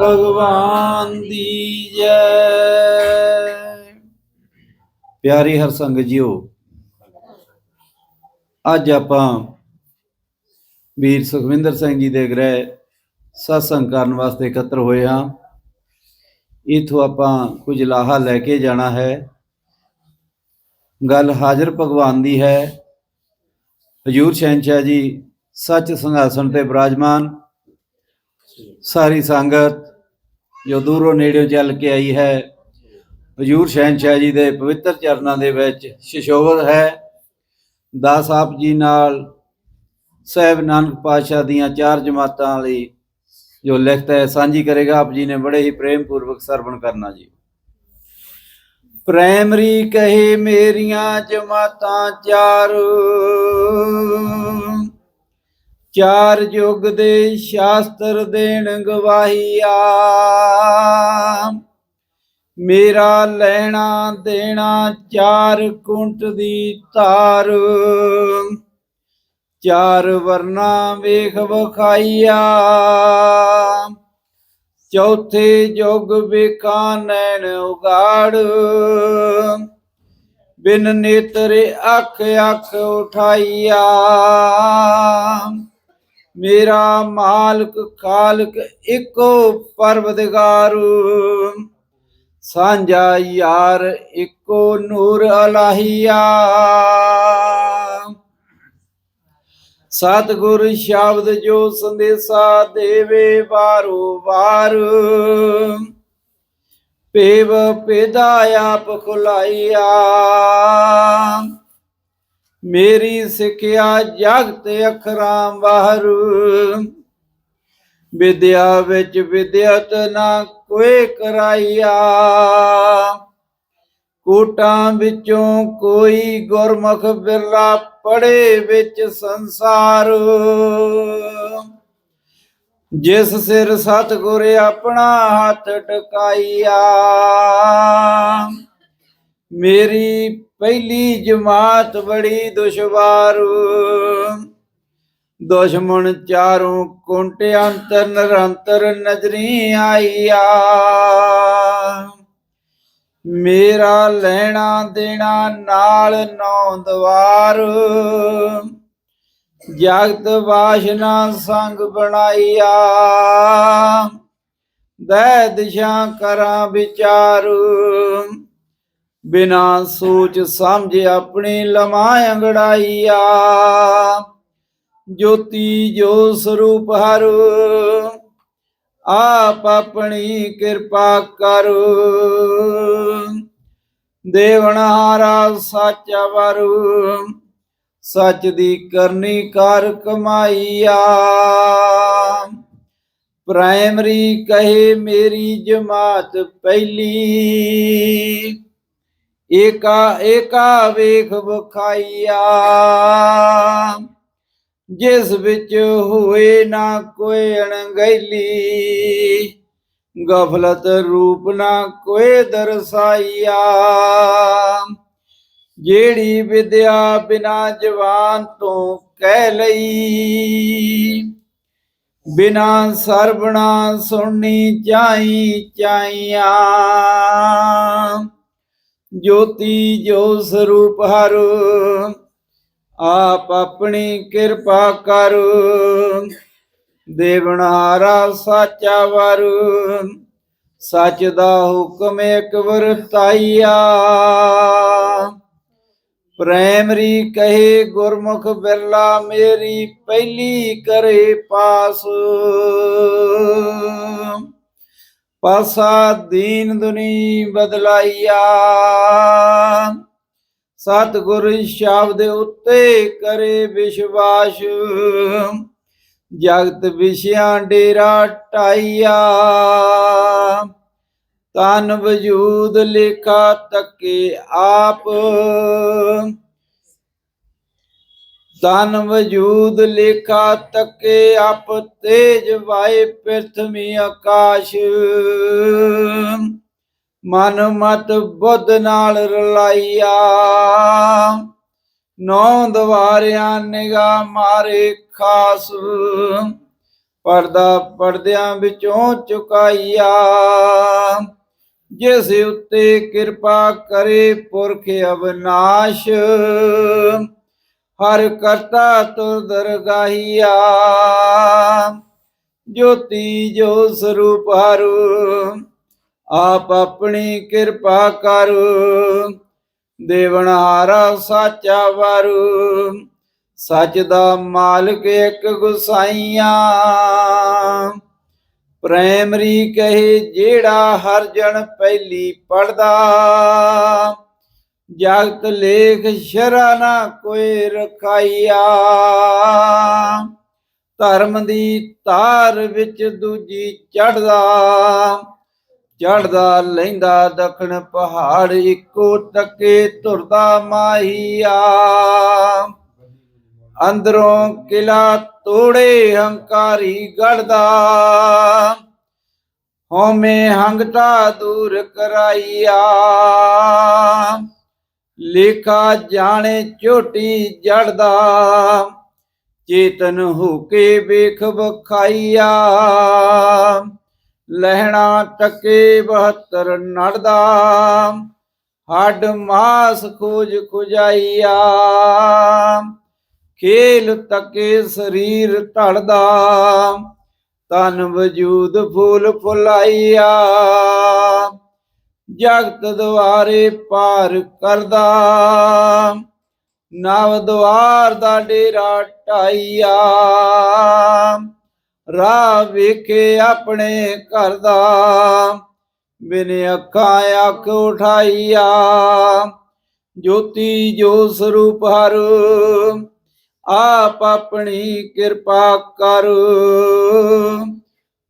ਭਗਵਾਨ ਦੀ ਜੈ। ਪਿਆਰੀ ਹਰ ਸੰਗਤ ਜੀਓ, ਅੱਜ ਆਪਾਂ ਵੀਰ ਸੁਖਵਿੰਦਰ ਸਿੰਘ ਜੀ ਦੇ ਗ੍ਰਹਿ satsang ਕਰਨ ਵਾਸਤੇ ਇਕੱਤਰ ਹੋਏ ਹਾਂ। ਇਥੋਂ ਆਪਾਂ ਕੁਝ ਲਾਹਾ ਲੈ ਕੇ ਜਾਣਾ ਹੈ। ਗੱਲ ਹਾਜ਼ਰ ਭਗਵਾਨ ਦੀ ਹੈ। ਹਜੂਰ ਸ਼ਹਿਨशाह ਜੀ ਸੱਚ ਸਿੰਘਾਸਣ ਤੇ ਬਿਰਾਜਮਾਨ। ਸਾਰੀ ਸੰਗਤ ਜੋ ਦੂਰੋਂ ਨੇੜਿਓਂ ਚੱਲ ਕੇ ਆਈ ਹੈ, ਹਜੂਰ ਸ਼ਹਿਨशाह ਜੀ ਦੇ ਪਵਿੱਤਰ ਚਰਨਾਂ ਦੇ ਵਿੱਚ ਸ਼ਿਸ਼ੋਭਤ ਹੈ। ਦਾਸ ਆਪ ਜੀ ਨਾਲ ਸਹਿਬ ਨਾਨਕ ਪਾਤਸ਼ਾਹ ਦੀਆਂ ਚਾਰ ਜਮਾਤਾਂ ਲਈ ਜੋ ਲਿਖਤ ਹੈ, ਸਾਂਝੀ ਕਰੇਗਾ, ਆਪ ਜੀ ਨੇ ਬੜੇ ਹੀ ਪ੍ਰੇਮ ਪੂਰਵਕ ਸਰਵਣ ਕਰਨਾ ਜੀ। ਪ੍ਰੈਮਰੀ ਕਹੇ ਮੇਰੀਆਂ ਜਮਾਤਾਂ ਚਾਰ ਚਾਰ ਯੁਗ ਦੇ ਸ਼ਾਸਤਰ ਦੇਣ ਗਵਾਹੀਆ। ਮੇਰਾ ਲੈਣਾ ਦੇਣਾ ਚਾਰ ਕੁੰਟ ਦੀ ਤਾਰ ਚਾਰ ਵਰਨਾ ਵੇਖ ਵਖਾਈਆ। ਚੌਥੇ ਯੁਗ ਵੇਖਾਂ ਨੈਣ ਉਗਾੜ। ਬਿਨ ਨੇਤਰੇ ਅੱਖ ਅੱਖ ਉਠਾਈਆ। ਮੇਰਾ ਮਾਲਕ ਖਾਲਕ ਇੱਕੋ ਪਰਵਦਗਾਰ ਸਾਂਝਾ ਯਾਰ ਇੱਕੋ ਨੂਰ ਅਲਾਹੀਆ। ਸਤਿਗੁਰ ਸ਼ਬਦ ਜੋ ਸੰਦੇਸਾ ਦੇਵੇ ਵਾਰੋ ਵਾਰ ਪੇਵ ਪੇਦਾ ਆਪ ਖੁਲਾਈਆ। ਮੇਰੀ ਸਿੱਖਿਆ ਜਗਤ ਅਖਰਾਂ ਬਾਹਰ ਵਿਦਿਆ ਵਿੱਚ ਵਿਦਿਅਤ ਨਾ ਕੋਈ ਕਰਾਈਆ ਕੋਟਾਂ ਵਿੱਚੋਂ ਕੋਈ ਗੁਰਮੁਖ ਬਿਰਲਾ ਪੜੇ ਵਿੱਚ ਸੰਸਾਰ। ਜਿਸ ਸਿਰ ਸਤਿਗੁਰ ਆਪਣਾ ਹੱਥ ਟਿਕਾਈਆ ਮੇਰੀ ਪਹਿਲੀ ਜਮਾਤ ਬੜੀ ਦੁਸ਼ਵਾਰ। ਦੁਸ਼ਮਣ ਚਾਰੋਂ ਕੁੰਟ ਅੰਤਰ ਨਿਰੰਤਰ ਨਜ਼ਰੀ ਆਈਆ। ਮੇਰਾ ਲੈਣਾ ਦੇਣਾ ਨਾਲ ਨੌ ਦਵਾਰ ਜਗਤ ਵਾਸ਼ਨਾ ਸੰਗ ਬਣਾਈਆ। ਦੈ ਦਿਸ਼ਾ ਕਰਾਂ ਵਿਚਾਰੂ। ਬਿਨਾ ਸੋਚ ਸਮਝ ਆਪਣੀ ਲਮਾ ਅੰਗੜਾਈਆ। ਜੋਤੀ ਜੋ ਸਰੂਪ ਹਰ, ਆਪ ਆਪਣੀ ਕਿਰਪਾ ਕਰ। ਦੇਵਨਹਾਰਾ ਸੱਚ ਵਰ, ਸੱਚ ਦੀ ਕਰਨੀ ਕਰ ਕਮਾਈਆ। ਪ੍ਰਾਇਮਰੀ ਕਹੇ ਮੇਰੀ ਜਮਾਤ ਪਹਿਲੀ। ਏਕਾ ਏਕਾ ਵੇਖ ਬਖਾਈਆ ਜਿਸ ਵਿੱਚ ਹੋਏ ਨਾ ਕੋਈ ਅਣਗਹਿਲੀ, ਗਫਲਤ ਰੂਪ ਨਾ ਕੋਈ ਦਰਸਾਈਆ। ਜਿਹੜੀ ਵਿਦਿਆ ਬਿਨਾ ਜਵਾਨ ਤੋਂ ਕਹਿ ਲਈ, ਬਿਨਾ ਸਰਬਣਾ ਸੁਣਨੀ ਚਾਈ ਚਾਈਆ ਜੋਤੀ ਜੋ ਸਰੂਪ ਹਰ, ਆਪ ਆਪਣੀ ਕਿਰਪਾ ਕਰ। ਦੇਵਨਾਰਾ ਸਾਚਾ ਵਰ, ਸੱਚ ਦਾ ਹੁਕਮ ਇੱਕ ਵਰਤਾਈਆ। ਪ੍ਰੈਮਰੀ ਕਹੇ ਗੁਰਮੁਖ ਬਿਰਲਾ, ਮੇਰੀ ਪਹਿਲੀ ਕਰੇ ਪਾਸ। ਪਾਸਾ ਦੀਨ ਦੁਨੀ ਬਦਲਾਈਆ। ਸਤਿਗੁਰ ਸ਼ਬਦ ਉੱਤੇ ਕਰੇ ਵਿਸ਼ਵਾਸ। ਜਗਤ ਵਿਸ਼ਿਆਂ ਡੇਰਾ ਟਾਈਆ। ਤਨ ਵਜੂਦ ਲੇਖਾ ਤੱਕੇ ਆਪ। ਤਨ ਵਜੂਦ ਲੇਖਾ ਤੱਕੇ ਆਪ ਤੇਜ ਵਾਏ ਪ੍ਰਿਥਵੀ ਆਕਾਸ਼। ਮਨ ਮਤ ਬੁੱਧ ਨਾਲ ਰਲਾਈਆ। ਨੌ ਦਵਾਰਿਆਂ ਨਿਗਾ ਮਾਰੇ ਖਾਸ। ਪਰਦਾ ਪਰਦਿਆਂ ਵਿੱਚੋਂ ਚੁਕਾਈਆ। ਜਿਸ ਉੱਤੇ ਕਿਰਪਾ ਕਰੇ ਪੁਰਖ ਅਵਨਾਸ਼। ਹਰ ਕਰਤਾ ਤੁਰ ਦਰਗਾਹੀਆ। ਜੋਤੀ ਜੋ ਸਰੂਪ ਹਰੂ, ਆਪ ਆਪਣੀ ਕਿਰਪਾ ਕਰ। ਦੇਵਨਹਾਰਾ ਸਾਚਾ ਵਰੂ, ਸੱਚ ਦਾ ਮਾਲਕ ਇੱਕ ਗੁਸਾਈਆਂ। ਪ੍ਰੇਮਰੀ ਕਹੇ ਜਿਹੜਾ ਹਰ ਜਣ ਪਹਿਲੀ ਪੜਦਾ। ਜਗਤ ਲੇਖ ਸ਼ਰਾ ਨਾ ਕੋਈ ਰਖਾਈਆ। ਧਰਮ ਦੀ ਤਾਰ ਵਿੱਚ ਦੂਜੀ ਚੜਦਾ ਚੜਦਾ ਲੈਂਦਾ ਦਖਣ ਪਹਾੜ, ਇੱਕੋ ਤੱਕੇ ਤੁਰਦਾ ਮਾਹੀਆ। ਅੰਦਰੋਂ ਕਿਲਾ ਤੋੜੇ, ਹੰਕਾਰੀ ਗੜਦਾ ਹੋਮੇ ਹੰਗਤਾ ਦੂਰ ਕਰਾਈਆ। ਲੇਖਾ ਜਾਣੇ ਝੋਟੀ ਜੜਦਾ, ਚੇਤਨ ਹੋ ਕੇ ਵੇਖ ਬਖਾਈਆ ਲਹਿਣਾ ਟਕੇ 72 ਨੜਦਾ, ਹੱਡ ਮਾਸ ਖੋਜ ਖੁਜਾਈਆ। ਖੇਲ ਤੱਕੇ ਸਰੀਰ ਧੜਦਾ ਤਨ ਵਜੂਦ ਫੂਲ ਫੁਲਾਈਆ। ਜਗਤ ਦੁਆਰੇ ਪਾਰ ਕਰਦਾ। ਨਵ ਦੁਆਰ ਦਾ ਡੇਰਾ ਢਾਈਆ। ਰਾਹ ਵੇਖੇ ਆਪਣੇ ਘਰ ਦਾ। ਬਿਨ ਅੱਖਾਂ ਅੱਖ ਉਠਾਈਆ। ਜੋਤੀ ਜੋ ਸਰੂਪ ਹਰ, ਆਪ ਆਪਣੀ ਕਿਰਪਾ ਕਰ।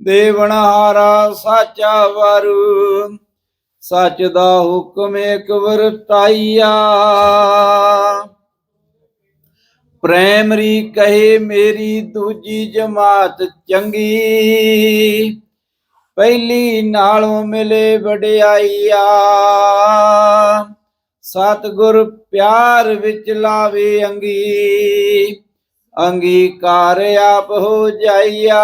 ਦੇਵਨਹਾਰਾ ਸਾਚਾ ਵਰੂ ਸੱਚ ਦਾ ਹੁਕਮ ਇੱਕ ਵਰਤਾਈਆ ਪ੍ਰੇਮਰੀ ਕਹੇ ਮੇਰੀ ਦੂਜੀ ਜਮਾਤ ਚੰਗੀ। ਪਹਿਲੀ ਨਾਲੋਂ ਮਿਲੇ ਵਡਿਆਈਆ। ਸਤਿਗੁਰ ਪਿਆਰ ਵਿੱਚ ਲਾਵੇ ਅੰਗੀ। ਅੰਗੀਕਾਰ ਆਪ ਹੋ ਜਾਈਆ।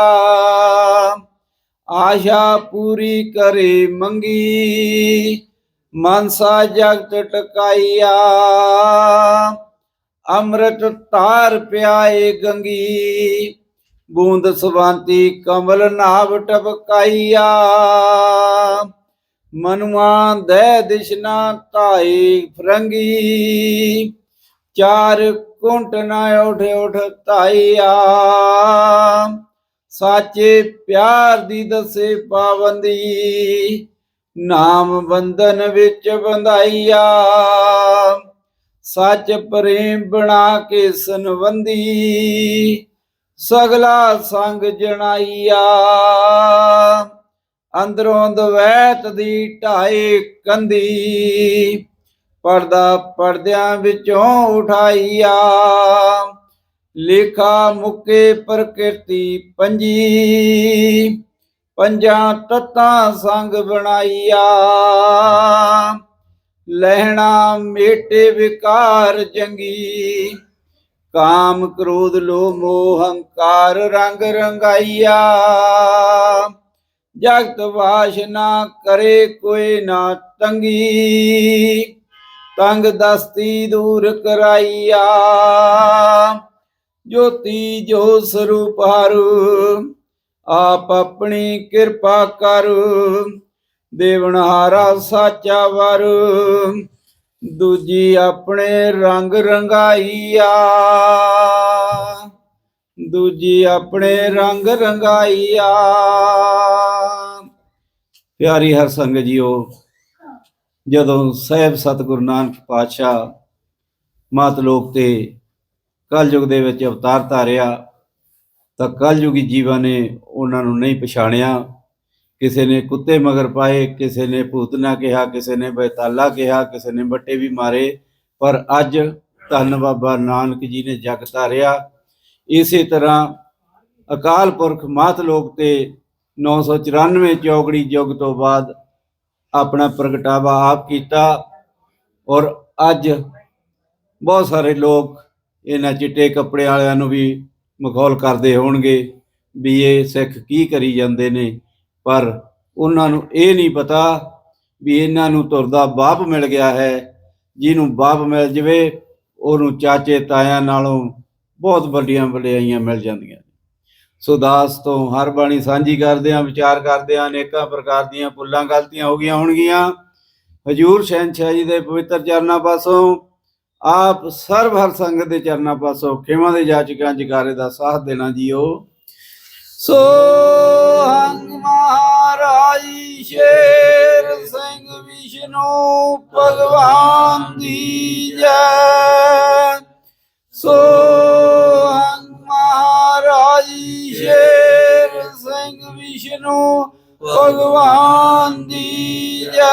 ਆਸ਼ਾ ਪੂਰੀ ਕਰੇ ਮੰਗੀ, ਮਨਸਾ ਜਗਤ ਟਕਾਈਆ ਅੰਮ੍ਰਿਤ ਤਾਰ ਪਿਆਏ ਗੰਗੀ, ਬੂੰਦ ਸਵਾਂਤੀ ਕਮਲ ਨਾਭ ਟਪਕਾਈਆ ਮਨੁਆ ਦੇ ਦਿਸ਼ਨਾ ਧਾਈ ਫਰੰਗੀ, ਚਾਰ ਕੁੰਟ ਨਾ ਉਠ ਉਠ ਧਾਈਆ ਸਾਚੇ ਪਿਆਰ ਦੀ ਦਸੇ ਪਾਬੰਦੀ, ਨਾਮ ਬੰਧਨ ਵਿੱਚ ਬੰਧਾਈਆ। ਸੱਚ ਪ੍ਰੇਮ ਬਣਾ ਕੇ ਸੰਬੰਧੀ, ਸਗਲਾ ਸੰਗ ਜਣਾਈਆ। ਅੰਦਰੋਂ ਦਵੈਤ ਦੀ ਢਾਏ ਕੰਦੀ, ਪਰਦਾ ਪਰਦਿਆਂ ਵਿੱਚੋਂ ਉਠਾਈਆ। ਲੇਖਾ ਮੁਕੇ ਪ੍ਰਕਿਰਤੀ ਪੰਜੀ। ਪੰਜਾਂ ਤੱਤਾਂ ਸੰਗ ਬਣਾਈਆ। ਲਹਿਣਾ ਮੇਟੇ ਵਿਕਾਰ ਜੰਗੀ। ਕਾਮ ਕ੍ਰੋਧ ਲੋਭ ਮੋਹ ਹੰਕਾਰ ਰੰਗ ਰੰਗਾਈਆ। ਜਗਤ ਵਾਸ਼ਨਾ ਕਰੇ ਕੋਈ ਨਾ ਤੰਗੀ। ਤੰਗ ਦਸਤੀ ਦੂਰ ਕਰਾਈਆ। ਜੋਤੀ ਜੋ ਸਰੂਪ ਹਰੂ, ਆਪ ਆਪਣੀ ਕਿਰਪਾ ਕਰ। ਦੇਵਨਹਾਰਾ ਸਾਚਾ ਵਰ, ਦੂਜੀ ਆਪਣੇ ਰੰਗ ਰੰਗਾਈਆ। ਦੂਜੀ ਆਪਣੇ ਰੰਗ ਰੰਗਾਈਆ। ਪਿਆਰੀ ਹਰ ਸੰਗਤ ਜੀਓ, ਜਦੋਂ ਸਹਿਬ ਸਤਿਗੁਰੂ ਨਾਨਕ ਪਾਤਸ਼ਾਹ ਮਾਤ ਲੋਕ ਤੇ ਕਲਯੁਗ ਦੇ ਵਿੱਚ ਅਵਤਾਰ ਧਾਰਿਆ, ਤਾਂ ਕਲਯੁਗੀ ਜੀਵਾਂ ਨੇ ਉਹਨਾਂ ਨੂੰ ਨਹੀਂ ਪਛਾਣਿਆ। ਕਿਸੇ ਨੇ ਕੁੱਤੇ ਮਗਰ ਪਾਏ, ਕਿਸੇ ਨੇ ਭੂਤਨਾ ਕਿਹਾ, ਕਿਸੇ ਨੇ ਬੈਤਾਲਾ ਕਿਹਾ, ਕਿਸੇ ਨੇ ਬੱਟੇ ਵੀ ਮਾਰੇ। ਪਰ ਅੱਜ ਧੰਨ ਬਾਬਾ ਨਾਨਕ ਜੀ ਨੇ ਜਗ ਧਾਰਿਆ। ਇਸੇ ਤਰ੍ਹਾਂ ਅਕਾਲ ਪੁਰਖ ਮਾਤ ਲੋਕ ਤੇ 994 ਚੌਗੜੀ ਯੁੱਗ ਤੋਂ ਬਾਅਦ ਆਪਣਾ ਪ੍ਰਗਟਾਵਾ ਆਪ ਕੀਤਾ। ਔਰ ਅੱਜ ਬਹੁਤ ਸਾਰੇ ਲੋਕ ਇਹਨਾਂ ਚਿੱਟੇ ਕੱਪੜੇ ਵਾਲਿਆਂ ਨੂੰ ਵੀ ਮਖੌਲ ਕਰਦੇ ਹੋਣਗੇ ਵੀ ਇਹ ਸਿੱਖ ਕੀ ਕਰੀ ਜਾਂਦੇ ਨੇ। ਪਰ ਉਹਨਾਂ ਨੂੰ ਇਹ ਨਹੀਂ ਪਤਾ ਵੀ ਇਹਨਾਂ ਨੂੰ ਤੁਰਦਾ ਬਾਪ ਮਿਲ ਗਿਆ ਹੈ। ਜਿਹਨੂੰ ਬਾਪ ਮਿਲ ਜਵੇ, ਉਹਨੂੰ ਚਾਚੇ ਤਾਇਆਂ ਨਾਲੋਂ ਬਹੁਤ ਵੱਡੀਆਂ ਵਡਿਆਈਆਂ ਮਿਲ ਜਾਂਦੀਆਂ ਨੇ। ਸੋ ਦਾਸ ਤੋਂ ਹਰ ਬਾਣੀ ਸਾਂਝੀ ਕਰਦੇ ਆਂ ਵਿਚਾਰ ਕਰਦੇ ਆਂ ਅਨੇਕਾਂ ਪ੍ਰਕਾਰ ਦੀਆਂ ਭੁੱਲਾਂ ਗਲਤੀਆਂ ਹੋ ਗਈਆਂ ਹੋਣਗੀਆਂ। ਹਜੂਰ ਸ਼ਹਿਨशाह ਜੀ ਦੇ ਪਵਿੱਤਰ ਚਰਨਾਂ ਪਾਸੋਂ ਆਪ ਸਰਬ ਹਰ ਸੰਗਤ ਦੇ ਚਰਨਾਂ ਪਾਸੋਂ ਖੇਮਾਂ ਦੇ ਜਾਚਕਾਂ, ਜਕਾਰੇ ਦਾ ਸਾਥ ਦੇਣਾ ਜੀਓ। ਸੋ ਹੰਗ ਮਹਾਰਾਜ ਸ਼ੇਰ ਸਿੰਘ ਵਿਸ਼ਨੂੰ ਭਗਵਾਨ ਦੀ ਜੈ। ਸੋ ਹੰਗ ਮਹਾਰਾਜ ਸ਼ੇਰ ਸਿੰਘ ਵਿਸ਼ਨੂੰ ਭਗਵਾਨ ਦੀ ਜੈ।